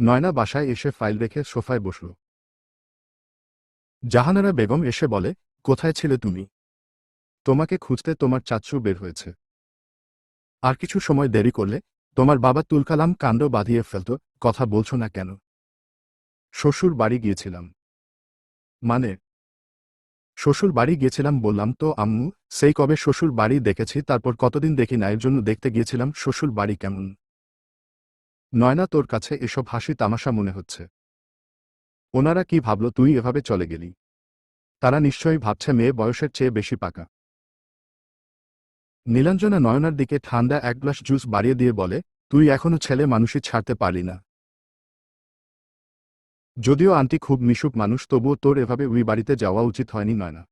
নয়না বাসায় এসে ফাইল রেখে সোফায় বসল। জাহানারা বেগম এসে বলে, কোথায় ছিলে তুমি? তোমাকে খুঁজতে তোমার চাচ্চু বের হয়েছে। আর কিছু সময় দেরি করলে তোমার বাবা তুলকালাম কাণ্ড বাঁধিয়ে ফেলত, কথা বলছো না কেন? শ্বশুর বাড়ি গিয়েছিলাম। মানে শ্বশুর বাড়ি গিয়েছিলাম বললাম তো, আম্মু, সেই কবে শ্বশুর বাড়ি দেখেছি, তারপর কতদিন দেখি না, এর জন্য দেখতে গিয়েছিলাম, শ্বশুর বাড়ি কেমন? নয়না তোর কাছে এসব হাসি তামাশা মনে হচ্ছে। ওনারা কি ভাবল তুই এভাবে চলে গেলি? তারা নিশ্চয়ই ভাবছে মেয়ে বয়সের চেয়ে বেশি পাকা। নীলাঞ্জনা নয়নার দিকে ঠান্ডা এক গ্লাস জুস বাড়িয়ে দিয়ে বলে, তুই এখনও ছেলে মানুষই ছাড়তে পারলি না। যদিও আন্টি খুব মিশুক মানুষ, তবুও তোর এভাবে উই বাড়িতে যাওয়া উচিত হয়নি নয়না।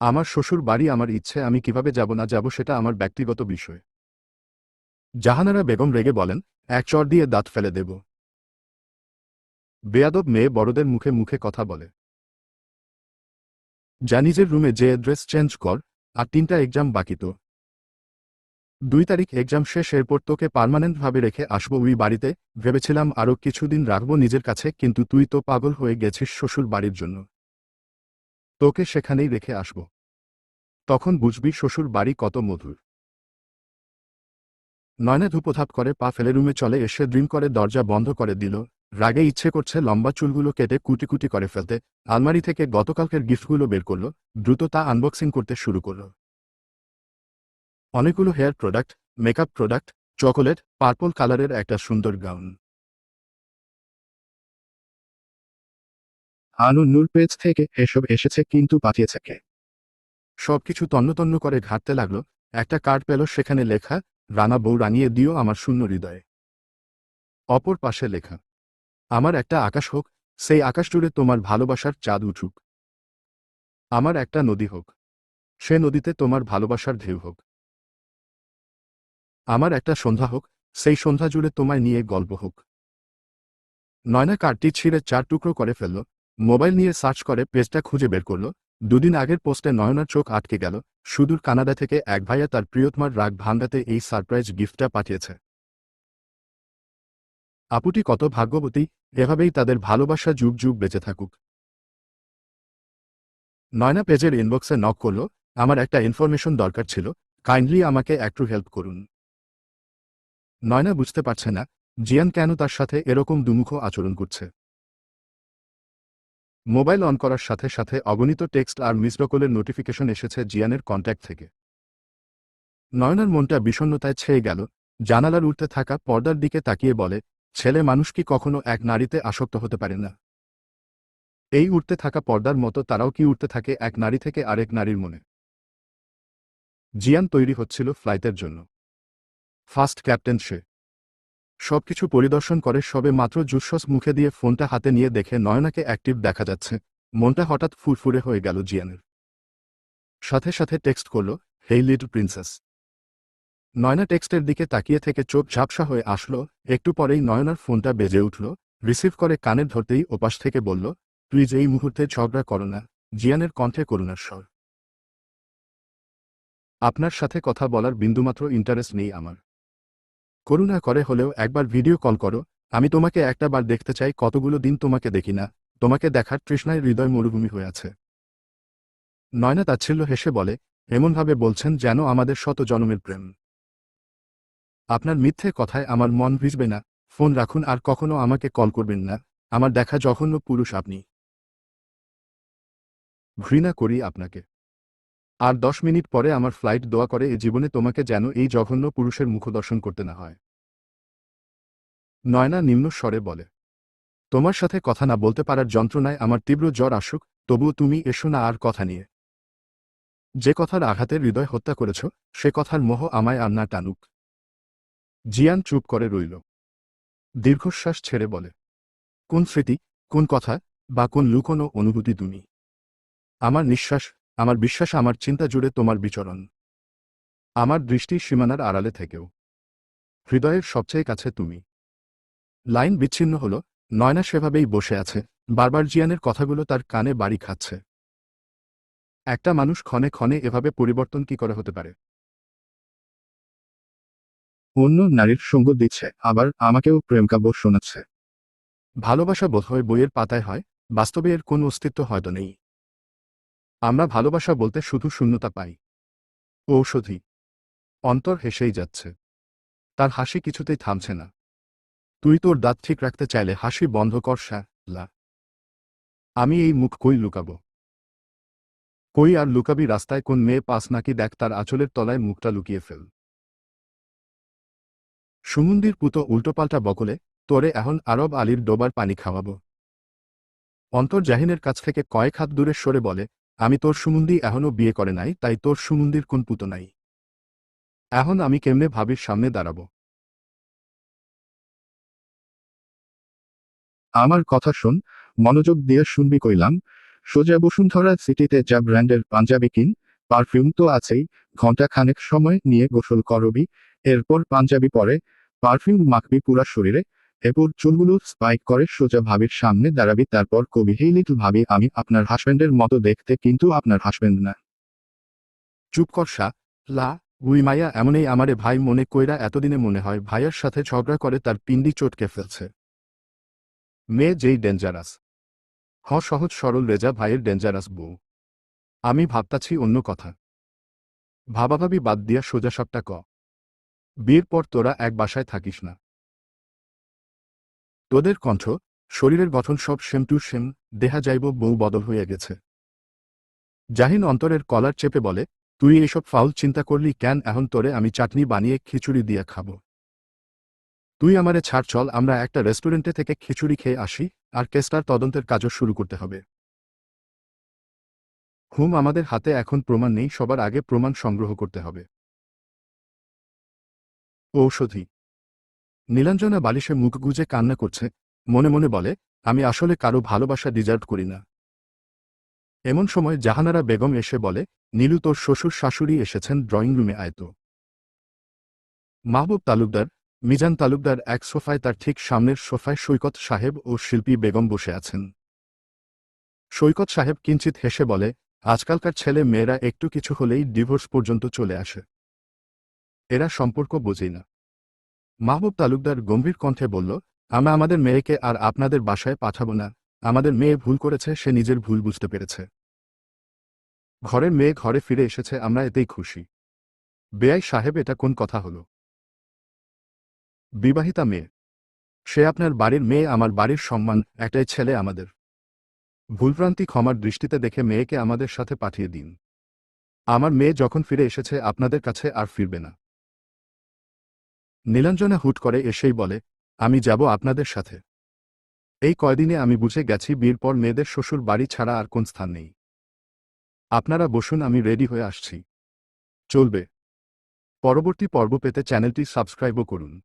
আমার শ্বশুর বাড়ি আমার ইচ্ছে, আমি কীভাবে যাব না যাব সেটা আমার ব্যক্তিগত বিষয়। জাহানারা বেগম রেগে বলেন, এক চর দিয়ে দাঁত ফেলে দেব। বেয়াদব মেয়ে বড়দের মুখে মুখে কথা বলে। যা নিজের রুমে যে ড্রেস চেঞ্জ কর, আর তিনটা এক্সাম বাকি তো। দুই তারিখ এক্সাম শেষ, এরপর তোকে পার্মানেন্টভাবে রেখে আসব উই বাড়িতে, ভেবেছিলাম আরও কিছুদিন রাখব নিজের কাছে, কিন্তু তুই তো পাগল হয়ে গেছিস শ্বশুর বাড়ির জন্য। তোকে সেখানেই রেখে আসব। তখন বুঝবি শ্বশুর বাড়ি কত মধুর। নয়না ধূপধাপ করে পা ফেলে রুমে চলে এসে ড্রিম করে দরজা বন্ধ করে দিল। রাগে ইচ্ছে করছে লম্বা চুলগুলো কেটে কুটি কুটি করে ফেলতে। আলমারি থেকে গতকালকের গিফটগুলো বের করল। দ্রুত তা আনবক্সিং করতে শুরু করল। অনেকগুলো hair product, makeup product, chocolate, purple কালারের একটা সুন্দর গাউন। আনু নূর পেজ থেকে এসব এসেছে কিন্তু পাঠিয়েছে কে? সবকিছু তন্ন করে ঘাটতে লাগল। একটা কার্ড পেল সেখানে লেখা রানা বউ রানিয়ে দিও আমার শূন্য হৃদয়ে। অপর পাশে লেখা, আমার একটা আকাশ হোক, সেই আকাশ জুড়ে তোমার ভালোবাসার চাঁদ উঠুক। আমার একটা নদী হোক, সে নদীতে তোমার ভালোবাসার ঢেউ হোক। আমার একটা সন্ধ্যা হোক, সেই সন্ধ্যা জুড়ে তোমায় নিয়ে গল্প হোক। নয়না কার্ডটি ছিঁড়ে চার টুকরো করে ফেলল, মোবাইল নিয়ে সার্চ করে পেজটা খুঁজে বের করল দুদিন আগের পোস্টে নয়নার চোখ আটকে গেল। সুদূর কানাডা থেকে এক ভাইয়া তার প্রিয়তমার রাগ ভাঙ্গাতে এই সারপ্রাইজ গিফটটা পাঠিয়েছে। আপুটি কত ভাগ্যবতী, এভাবেই তাদের ভালোবাসা যুগ যুগ বেঁচে থাকুক। নয়না পেজের ইনবক্সে নক করল, আমার একটা ইনফরমেশন দরকার ছিল কাইন্ডলি আমাকে একটু হেল্প করুন। নয়না বুঝতে পারছে না, জিয়ান কেন তার সাথে এরকম দুমুখ আচরণ করছে? মোবাইল অন করার সাথে সাথে অগণিত টেক্সট আর মিসডকলের নোটিফিকেশন এসেছে জিয়ানের কন্ট্যাক্ট থেকে। নয়নার মনটা বিষণ্ণতায় ছেয়ে গেল, জানালার উঠতে থাকা পর্দার দিকে তাকিয়ে বলে, ছেলে মানুষ কি কখনো এক নারীতে আসক্ত হতে পারে না? এই উঠতে থাকা পর্দার মতো তারাও কি উঠতে থাকে এক নারী থেকে আরেক নারীর মনে? জিয়ান তৈরি হচ্ছিল ফ্লাইটের জন্য। ফার্স্ট ক্যাপ্টেন সে। সবকিছু পরিদর্শন করে সবে মাত্র জুসস মুখে দিয়ে ফোনটা হাতে নিয়ে দেখে নয়নাকে অ্যাক্টিভ দেখা যাচ্ছে। মনটা হঠাৎ ফুরফুরে হয়ে গেল জিয়ানের। সাথে সাথে টেক্সট করল, হেই লিটল প্রিন্সেস। নয়না টেক্সটের দিকে তাকিয়ে থেকে চোখ ঝাপসা হয়ে আসলো। একটু পরেই নয়নার ফোনটা বেজে উঠল। রিসিভ করে কানে ধরতেই ওপাশ থেকে বলল প্লিজ এই মুহূর্তে ঝগড়া করো না, জিয়ানের কণ্ঠে করুণার স্বর আপনার সাথে কথা বলার বিন্দুমাত্র ইন্টারেস্ট নেই আমার। করুণা করে হলেও একবার ভিডিও কল করো, আমি তোমাকে একটা বার দেখতে চাই কতগুলো দিন তোমাকে দেখি না, তোমাকে দেখার তৃষ্ণায় হৃদয় মরুভূমি হয়ে আছে। নয়না তাচ্ছিল্য হেসে বলে, এমনভাবে বলছেন যেন আমাদের শত জনমের প্রেম। আপনার মিথ্যে কথায় আমার মন ভিজবে না, ফোন রাখুন আর কখনো আমাকে কল করবেন না, আমার দেখা জঘন্য পুরুষ আপনি। ঘৃণা করি আপনাকে। আর দশ মিনিট পরে আমার ফ্লাইট দোয়া করে, এ জীবনে তোমাকে যেন এই জঘন্য পুরুষের মুখদর্শন করতে না হয়। নয়না নিম্ন স্বরে বলে, তোমার সাথে কথা না বলতে পারার যন্ত্রণায় আমার তীব্র জ্বর আসুক, তবুও তুমি এসো না আর কথা নিয়ে। যে কথার আঘাতে হৃদয় হত্যা করেছ, সে কথার মোহ আমায় আর না টানুক। জিয়ান চুপ করে রইল। দীর্ঘশ্বাস ছেড়ে বলে, কোন স্মৃতি, কোন কথা বা কোন লুকোনো অনুভূতি তুমি? আমার নিঃশ্বাস আমার বিশ্বাস, আমার চিন্তা জুড়ে তোমার বিচরণ। আমার দৃষ্টি সীমানার আড়ালে থেকেও। হৃদয়ের সবচেয়ে কাছে তুমি। লাইন বিচ্ছিন্ন হল, নয়না সেভাবেই বসে আছে, বারবার জিয়ানের কথাগুলো তার কানে বাড়ি খাচ্ছে। একটা মানুষ ক্ষণে ক্ষণে এভাবে পরিবর্তন কি করে হতে পারে? অন্য নারীর সঙ্গ দিচ্ছে, আবার আমাকেও প্রেমকাব্য শোনাচ্ছে। ভালোবাসা বোধ বোধহয় বইয়ের পাতায় হয়, বাস্তবে এর কোন অস্তিত্ব হয়তো নেই। আমরা ভালোবাসা বলতে শুধু শূন্যতা পাই। ঔষধি। অন্তর হেসেই যাচ্ছে। তার হাসি কিছুতেই থামছে না। তুই তোর দাঁত ঠিক রাখতে চাইলে হাসি বন্ধ কর লা আমি এই মুখ কই লুকাবো? কই আর লুকাবি রাস্তায় কোন মেয়ে পাস নাকি দেখ তার আঁচলের তলায় মুখটা লুকিয়ে ফেল। সুমন্দির পুতো উল্টোপাল্টা বকলে, তোরে এখন আরব আলীর ডোবার পানি খাওয়াবো। অন্তর জাহিনের কাছ থেকে কয়েক হাত দূরে সরে বলে আমি তোর সুমন্দি এখনও বিয়ে করে নাই, তাই তোর সুমন্দির কোন পুতো নাই। এখন আমি কেমনে ভাবির সামনে দাঁড়াবো? আমার কথা শোন, মনোযোগ দিয়ে শুনবি কইলাম, সোজা বসুন্ধরা সিটিতে যা ব্র্যান্ডের পাঞ্জাবি কিন, পারফিউম তো আছেই ঘণ্টা খানেক সময় নিয়ে গোসল করবি, এরপর পাঞ্জাবি পরে, পারফিউম মাখবি পুরা শরীরে এরপর চুলগুলো স্পাইক করে সোজা ভাবির সামনে দাঁড়াবি, তারপর কবি, হেই লিটল ভাবি, আমি আপনার হাসব্যান্ডের মতো দেখতে কিন্তু আপনার হাসব্যান্ড না। চুপ করসা লা, উই মাইয়া এমনই আমারে ভাই মনে কইরা এতদিনে মনে হয় ভাইয়ের সাথে ঝগড়া করে তার পিন্ডি চটকে ফেলছে। মেয়ে যেই ডেঞ্জারাস হ সহজ সরল রেজা, ভাইয়ের ডেঞ্জারাস বউ। আমি ভাবতাছি অন্য কথা। ভাবাভাবি বাদ দিয়া সোজা সবটা ক। বিয়ের পর তোরা এক বাসায় থাকিস না। তোদের কণ্ঠ, শরীরের গঠন সব সেম টু সেম, দেহা যাইব বউ বদল হয়ে গেছে। জাহিন অন্তরের কলার চেপে বলে, তুই এসব ফাউল চিন্তা করলি কেন? এখন তোরে আমি চাটনি বানিয়ে খিচুড়ি দিয়া খাব। তুই আমারে ছাড়, চল, আমরা একটা রেস্টুরেন্টে থেকে খিচুড়ি খেয়ে আসি, আর কেসটার তদন্তের কাজও শুরু করতে হবে। হুম আমাদের হাতে এখন প্রমাণ নেই, সবার আগে প্রমাণ সংগ্রহ করতে হবে। ঔষধি নীলাঞ্জনা বালিশে মুখ গুজে কান্না করছে, মনে মনে বলে, আমি আসলে কারও ভালোবাসা ডিজার্ভ করি না। এমন সময় জাহানারা বেগম এসে বলে, নীলু, তোর শ্বশুর শাশুড়ি এসেছেন ড্রয়িং রুমে আয়ত মাহবুব তালুকদার, মিজান তালুকদার এক সোফায় তার ঠিক সামনের সোফায় সৈকত সাহেব ও শিল্পী বেগম বসে আছেন। সৈকত সাহেব কিঞ্চিত হেসে বলে, আজকালকার ছেলে মেয়েরা একটু কিছু হলেই ডিভোর্স পর্যন্ত চলে আসে। এরা সম্পর্ক বোঝেই না। মাহবুব তালুকদার গম্ভীর কণ্ঠে বলল, আমরা আমাদের মেয়েকে আর আপনাদের বাসায় পাঠাবো না। আমাদের মেয়ে ভুল করেছে, সে নিজের ভুল বুঝতে পেরেছে। ঘরের মেয়ে ঘরে ফিরে এসেছে, আমরা এতেই খুশি। বেআই সাহেব, এটা কোন কথা হলো? বিবাহিতা মেয়ে। সে আপনার বাড়ির মেয়ে, আমার বাড়ির সম্মান, একটাই ছেলে আমাদের। ভুলভ্রান্তি ক্ষমার দৃষ্টিতে দেখে মেয়েকে আমাদের সাথে পাঠিয়ে দিন। আমার মেয়ে যখন ফিরে এসেছে, আপনাদের কাছে আর ফিরবে না। নীলাঞ্জনা হুট করে এসেই বলে, আমি যাব আপনাদের সাথে। এই কয়দিনে আমি বুঝে গেছি বিয়ের পর মেয়েদের শ্বশুর বাড়ি ছাড়া আর কোন স্থান নেই। আপনারা বসুন, আমি রেডি হয়ে আসছি। চলবে। পরবর্তী পর্ব পেতে চ্যানেলটি সাবস্ক্রাইবও করুন।